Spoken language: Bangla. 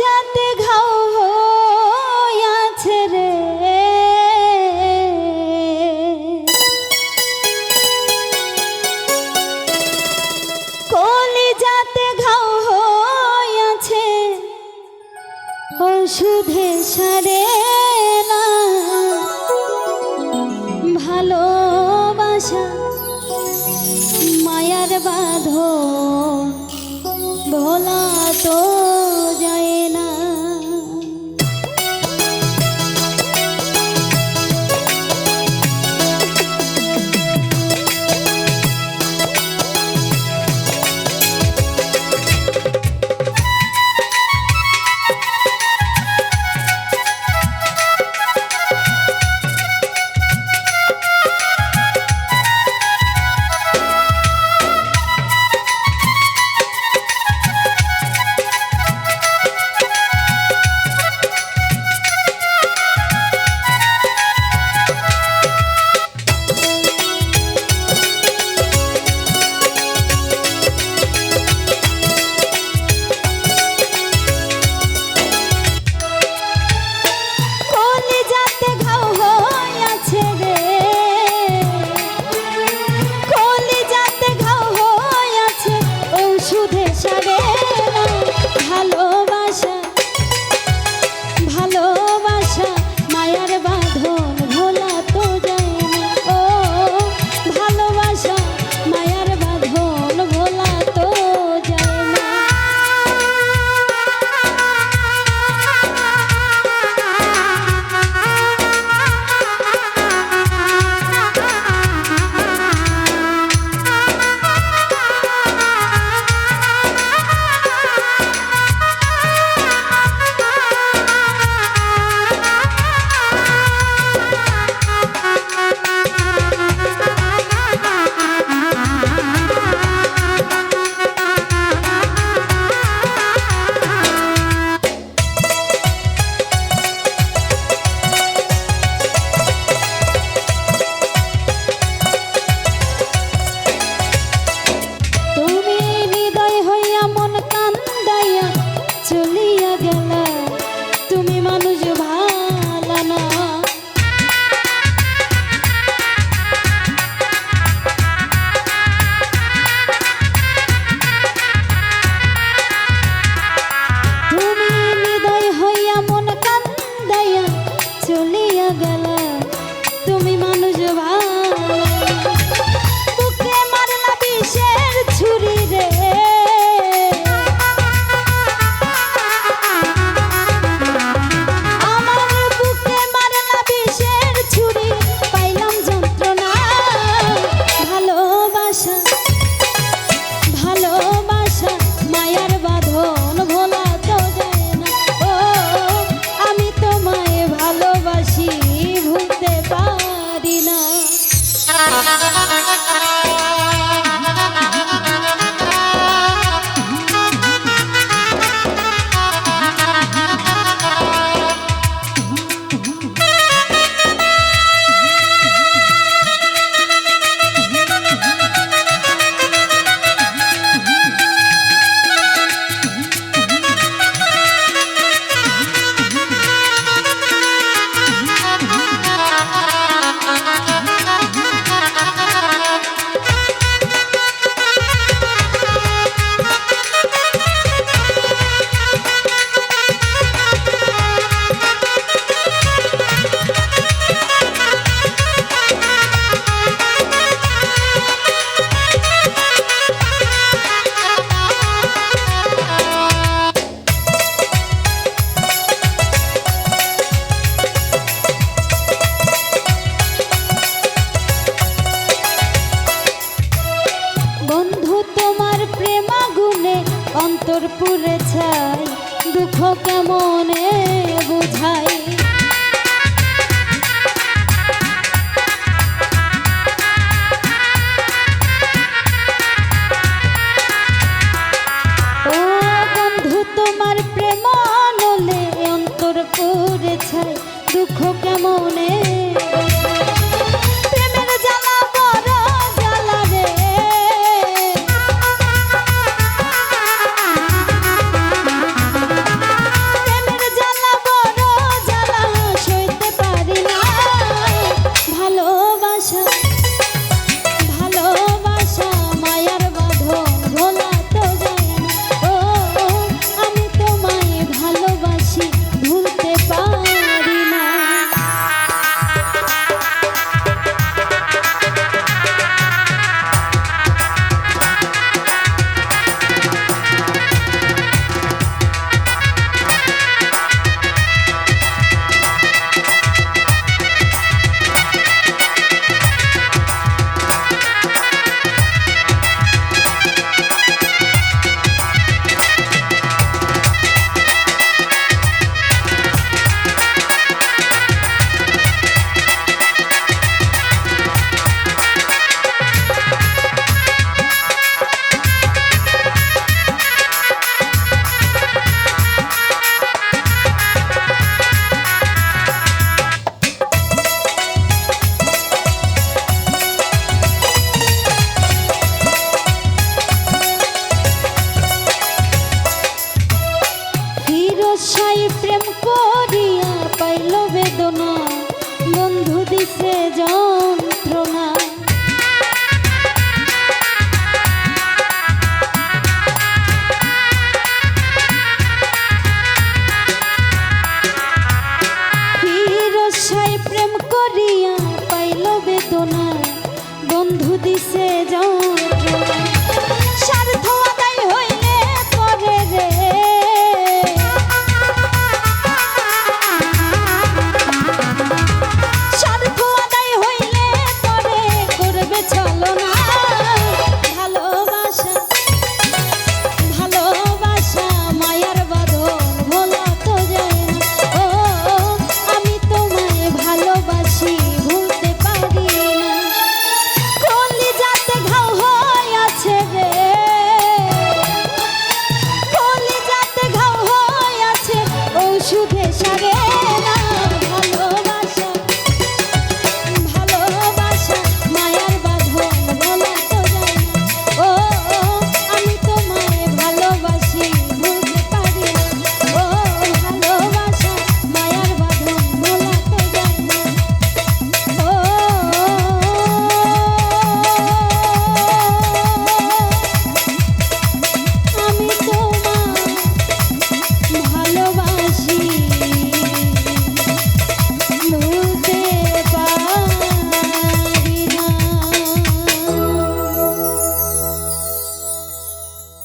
যাতে ঘাও আছে রে। কলিজাতে ঘাও আছে ওষুধে সারে না। ভালোবাসা মায়ার বাঁধ ভোলা তো অন্তর পুরে ছাই দুঃখ কেমনে বুঝাই?